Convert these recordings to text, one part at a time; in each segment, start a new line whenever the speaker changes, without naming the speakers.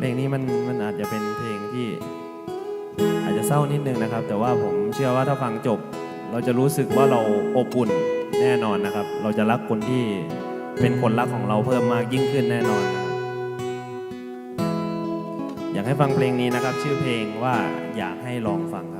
พลงนี้มันมันอาจจะเป็นเพลงที่ อาจจะเศร้านิดนึงนะครับ แต่ว่าผมเชื่อว่าถ้าฟังจบ เราจะรู้สึกว่าเราอบอุ่นแน่นอนนะครับ เราจะรักคนที่เป็นคนรักของเราเพิ่มมากยิ่งขึ้นแน่นอนนะครับอยากให้ฟังเพลงนี้นะครับ ชื่อเพลงว่าอยากให้ลองฟังครับ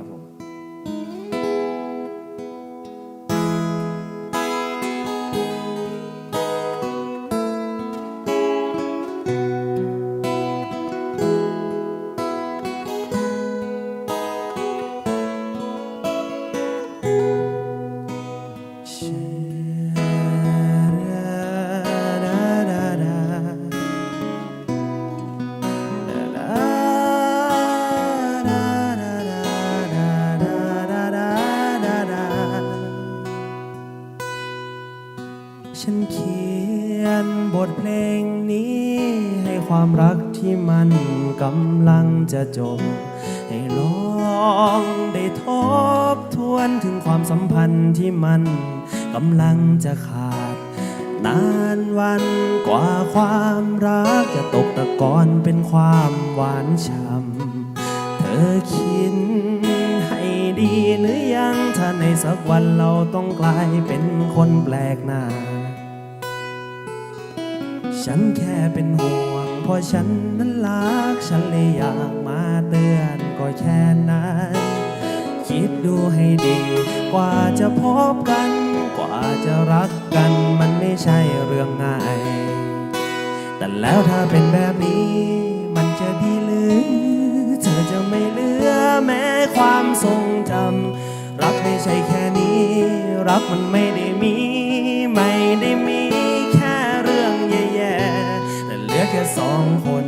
ยนบทเพลงนี้ ให้ความรักที่มันกำลังจะจบ ให้ลองได้ทบทวนถึงความสัมพันธ์ที่มันกำลังจะขาด นานวันกว่าความรักจะตกตะกอนเป็นความหวานฉ่ำเธอคิดให้ดีหรือยังถ้าในสักวันเราต้องกลายเป็นคนแปลกหน้า ฉันแค่เป็นห่วงเพราะฉันนั้นรัก ฉันเลยอยากมาเตือนก็แค่นั้น คิดดูให้ดี กว่าจะพบกัน กว่าจะรักกันมันไม่ใช่เรื่องง่าย แต่แล้วถ้าเป็นแบบนี้ มันจะดีหรือ เธอจะไม่เหลือแม้ความทรงจำรักไม่ใช่แค่นี้ รักมันไม่ได้มี แค่สองคน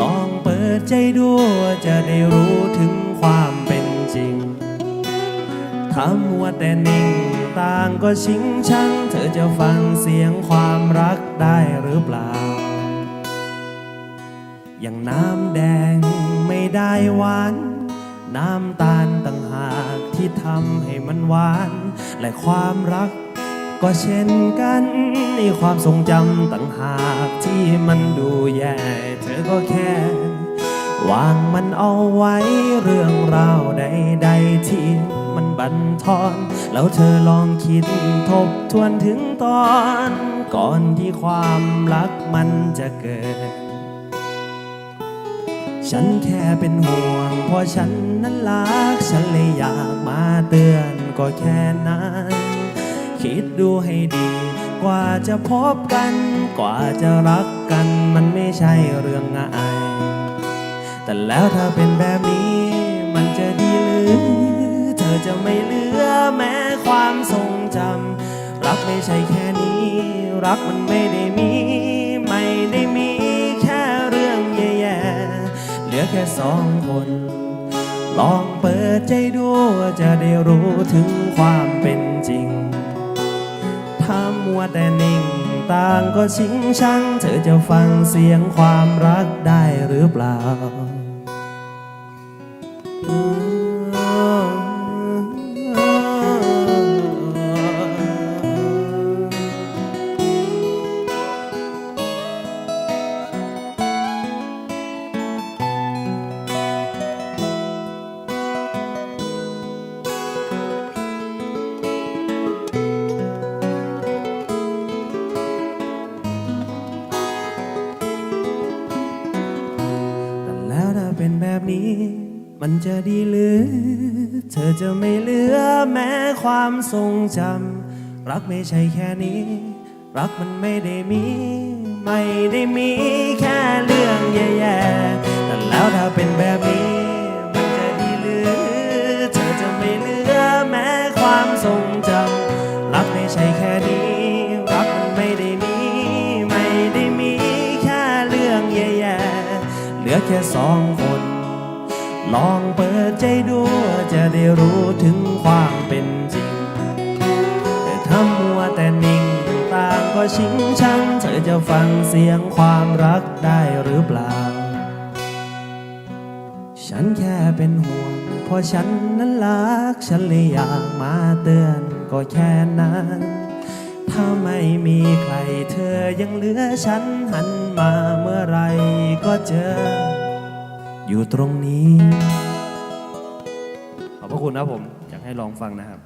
ลองเปิดใจดูจะได้รู้ถึงความเป็นจริงทำว่าแต่นิ่งต่างก็ชิงชัง เธอจะฟังเสียงความรักได้หรือเปล่า อย่างน้ำแดงไม่ได้หวาน น้ำตาลต่างหากที่ทำให้มันหวาน และความรัก ก็เช่นกันในความทรงจำต่างหากที่มันดูแย่ เธอก็แค่ วางมันเอาไว้เรื่องราวใดๆที่มันบันทอน แล้วเธอลองคิดทบทวนถึงตอน ก่อนที่ความรักมันจะเกิด ฉันแค่เป็นห่วงเพราะฉันนั้นรัก ฉันเลยอยากมาเตือนก็แค่นั้น คิดดูให้ดี กว่าจะพบกัน กว่าจะรักกัน มันไม่ใช่เรื่องง่าย แต่แล้วถ้าเป็นแบบนี้ มันจะดีหรือ เธอจะไม่เหลือแม้ความทรงจำรักไม่ใช่แค่นี้ รักมันไม่ได้มี ไม่ได้มีแค่เรื่องแย่ๆเหลือแค่สองคนลองเปิดใจดูจะได้รู้ถึงความเป็นจริง ถ้ามัวแต่นิ่ง ต่างก็ชิงชัง เธอจะฟังเสียงความรักได้หรือเปล่า แบบนี้ มันจะดีหรือ เธอจะไม่เหลือแม้ความทรงจำรักไม่ใช่แค่นี้ รักมันไม่ได้มี ไม่ได้มีแค่เรื่องแย่ๆแต่แล้วถ้าเป็นแบบนี้ มันจะดีหรือ เธอจะไม่เหลือแม้ความทรงจำรักไม่ใช่แค่นี้ รักมันไม่ได้มี ไม่ได้มีแค่เรื่องแย่ๆเหลือแค่สองคน ลองเปิดใจดูจะได้รู้ถึงความเป็นจริง แต่ถ้ามัวแต่นิ่งต่างก็ชิงชังเธอจะฟังเสียงความรักได้หรือเปล่า ฉันแค่เป็นห่วงเพราะฉันนั้นรัก ฉันเลยอยากมาเตือนก็แค่นั้น ถ้าไม่มีใครเธอยังเหลือฉันหันมาเมื่อไรก็เจอ อยู่ตรงนี้
ขอบพระคุณครับผม อยากให้ลองฟังนะครับ